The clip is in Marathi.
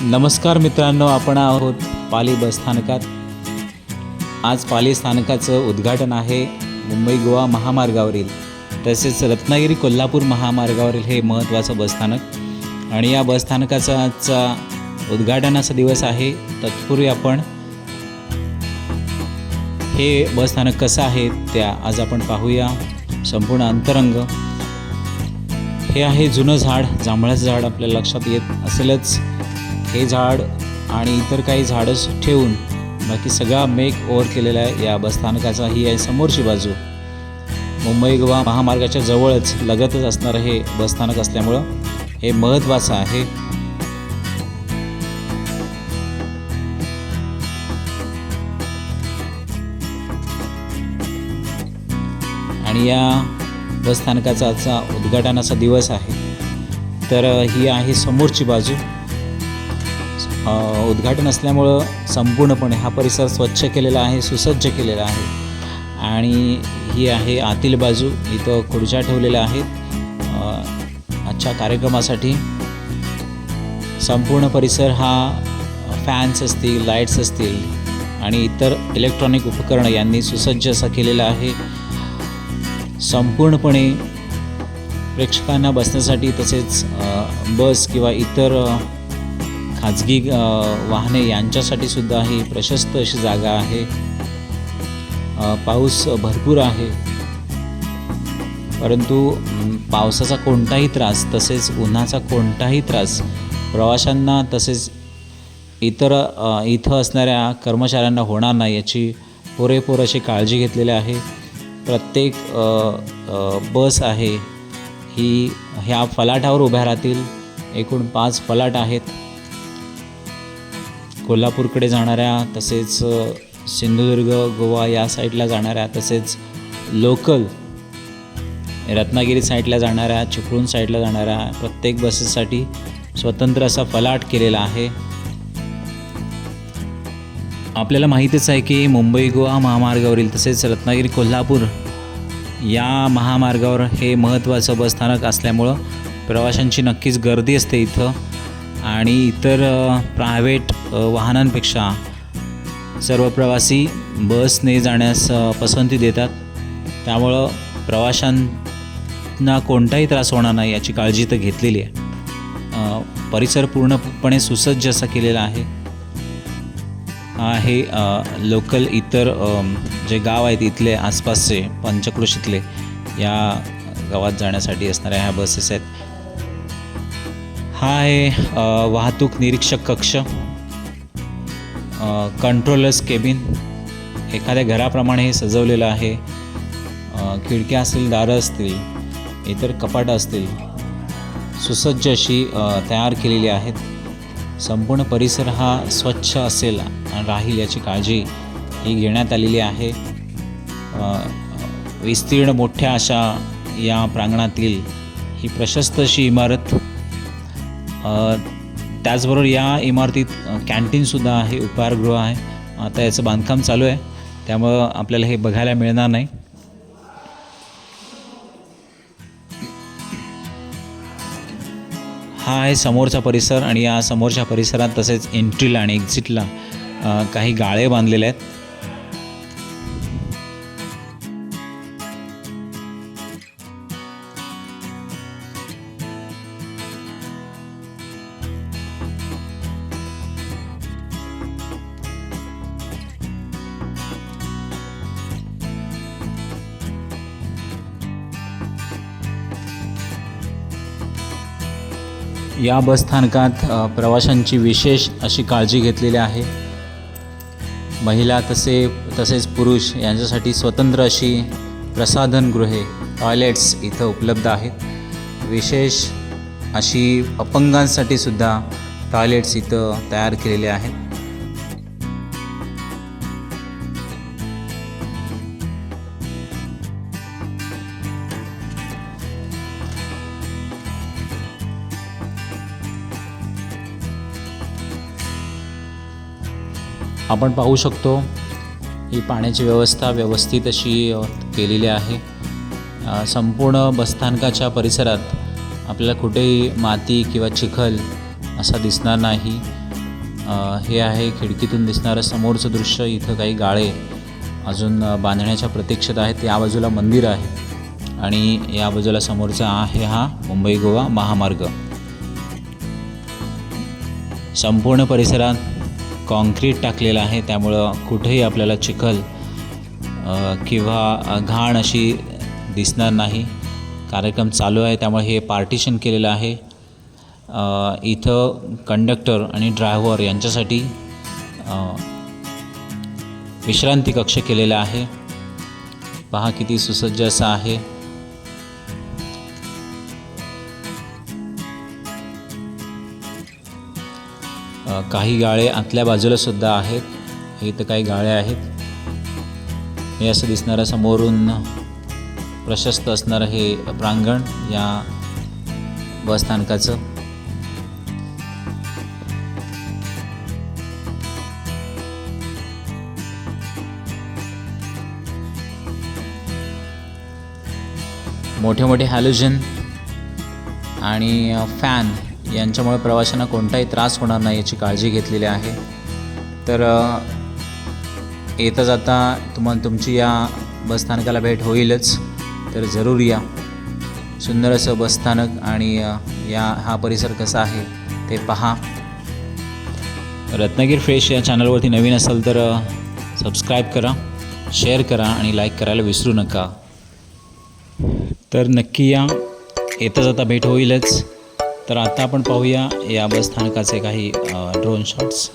नमस्कार मित्रांनो आपण आहोत पाली बस स्थानकात. आज पाली स्थानकाचं उद्घाटन आहे मुंबई गोवा महामार्गावरील. तसेच रत्नागिरी कोल्हापूर महामार्गावरील हे महत्त्वाचं बसस्थानक आणि या बसस्थानकाचा आजचा उद्घाटनाचा दिवस आहे. तत्पूर्वी आपण हे बसस्थानक कसं आहे त्या आज आपण पाहूया. संपूर्ण अंतरंग. हे आहे जुनं झाड जांभळाचं झाड आपल्याला लक्षात येत असेलच. हे झाड आणि इतर काही झाडच ठेवून बाकी सगळा मेक ओव्हर केलेला आहे या बसस्थानकाचा. ही आहे समोरची बाजू. मुंबई गोवा महामार्गाच्या जवळच लगतच असणारं हे बसस्थानक असल्यामुळं हे महत्त्वाचं आहे. आणि या बसस्थानकाचा आजचा उद्घाटनाचा दिवस आहे. तर ही आहे समोरची बाजू. उद्घाटन असल्यामुळं संपूर्णपणे हा परिसर स्वच्छ केलेला आहे सुसज्ज केलेला आहे. आणि ही आहे आतील बाजू इथं खुर्च्या ठेवलेल्या आहेत. आजच्या कार्यक्रमासाठी संपूर्ण परिसर हा फॅन्स असतील लाईट्स असतील आणि इतर इलेक्ट्रॉनिक उपकरणं यांनी सुसज्ज असा केलेला आहे. संपूर्णपणे प्रेक्षकांना बसण्यासाठी तसेच बस किंवा इतर खाजगी वाहने यांच्यासाठी सुद्धा ही प्रशस्त अशी जागा आहे. पाऊस भरपूर आहे. परंतु पावसाचा कोणताही त्रास तसेच उन्हाचा कोणताही त्रास प्रवाशांना तसेच इतर इथं असणाऱ्या कर्मचाऱ्यांना होणार नाही याची पुरेपूर अशी काळजी घेतलेली आहे. प्रत्येक बस आहे. ही ह्या फलाटावर उभ्या राहतील. एकूण पाच फलाट आहेत. कोल्हापूरकडे जाणाऱ्या तसेच सिंधुदुर्ग गोवा या साईडला जाणाऱ्या तसेच लोकल रत्नागिरी साईडला जाणाऱ्या चिपळूण साईडला जाणाऱ्या प्रत्येक बसेससाठी स्वतंत्र असा फलाट केलेला आहे. आपल्याला माहीतच आहे की मुंबई गोवा महामार्गावरील तसेच रत्नागिरी कोल्हापूर या महामार्गावर हे महत्त्वाचं बसस्थानक असल्यामुळं प्रवाशांची नक्कीच गर्दी असते इथं. आणि इतर प्रायव्हेट वाहनांपेक्षा सर्व प्रवासी बसने जाण्यास पसंती देतात. त्यामुळं प्रवाशांना कोणताही त्रास होणार नाही याची काळजी तर घेतलेली आहे. परिसर पूर्णपणे सुसज्ज असा केलेला आहे. हे लोकल इतर जे गाव आहेत इथले आसपासचे पंचक्रोशीतले या गावात जाण्यासाठी असणाऱ्या ह्या बसेस आहेत. हा आहे वाहतूक निरीक्षक कक्ष कंट्रोलर्स केबिन एखाद्या घराप्रमाणे हे सजवलेलं आहे. खिडक्या असतील दारं असतील इतर कपाटं असतील सुसज्ज अशी तयार केलेली आहेत. संपूर्ण परिसर हा स्वच्छ असेल आणि राहील याची काळजी ही घेण्यात आलेली आहे. विस्तीर्ण मोठ्या अशा या प्रांगणातील ही प्रशस्त अशी इमारत त्याचबरोबर या इमारतीत कॅन्टीनसुद्धा आहे उपहारगृह आहे. आता याचं बांधकाम चालू आहे. त्यामुळं आपल्याला हे बघायला मिळणार नाही. हा आहे समोरचा परिसर आणि या समोरच्या परिसरात तसेच एंट्रीला आणि एक्झिटला काही गाळे बांधलेले आहेत. या बसस्थानकात प्रवाशांची विशेष अशी काळजी घेतलेली आहे. महिला तसे तसेच पुरुष यांच्यासाठी स्वतंत्र अशी प्रसाधनगृहे टॉयलेट्स इथं उपलब्ध आहेत. विशेष अशी अपंगांसाठी सुद्धा टॉयलेट्स इथं तयार केलेले आहेत. आपण पाहू शकतो ही पाण्याची व्यवस्था व्यवस्थित अशी केलेली आहे. संपूर्ण बसस्थानकाच्या परिसरात आपल्याला कुठेही माती किंवा चिखल असा दिसणार नाही. हे आहे खिडकीतून दिसणारं समोरचं दृश्य. इथं काही गाळे अजून बांधण्याच्या प्रतीक्षेत आहेत. या बाजूला मंदिर आहे आणि या बाजूला समोरचा आहे हा मुंबई गोवा महामार्ग. संपूर्ण परिसरात कॉन्क्रीट टाकलेलं आहे त्यामुळं कुठेही आपल्याला चिखल किंवा घाण अशी दिसणार नाही. कार्यक्रम चालू आहे त्यामुळे हे पार्टिशन केलेलं आहे. इथं कंडक्टर आणि ड्रायव्हर यांच्यासाठी विश्रांती कक्ष केलेला आहे. पहा किती सुसज्ज असा आहे. काही गाळे आतल्या बाजूला सुद्धा आहेत. इथं काही गाळे आहेत. हे असं दिसणारं समोरून प्रशस्त असणारं हे प्रांगण या बसस्थानकाचं. मोठे मोठे हॅलोजन आणि फॅन यांच्यामुळे प्रवाशांना कोणताही त्रास होणार नाही याची काळजी घेतलेली आहे. तर येता जाता तुम्हाला तुमची या बसस्थानकाला भेट होईलच. तर जरूर या. सुंदर असं बसस्थानक आणि या हा परिसर कसा आहे ते पहा. रत्नागिरी फ्रेश या चॅनलवरती नवीन असाल तर सबस्क्राईब करा शेअर करा आणि लाईक करायला विसरू नका. तर नक्की या. येता जाता भेट होईलच. तर आता आपण पाहूया या बस स्थानकाचे काही ड्रोन शॉट्स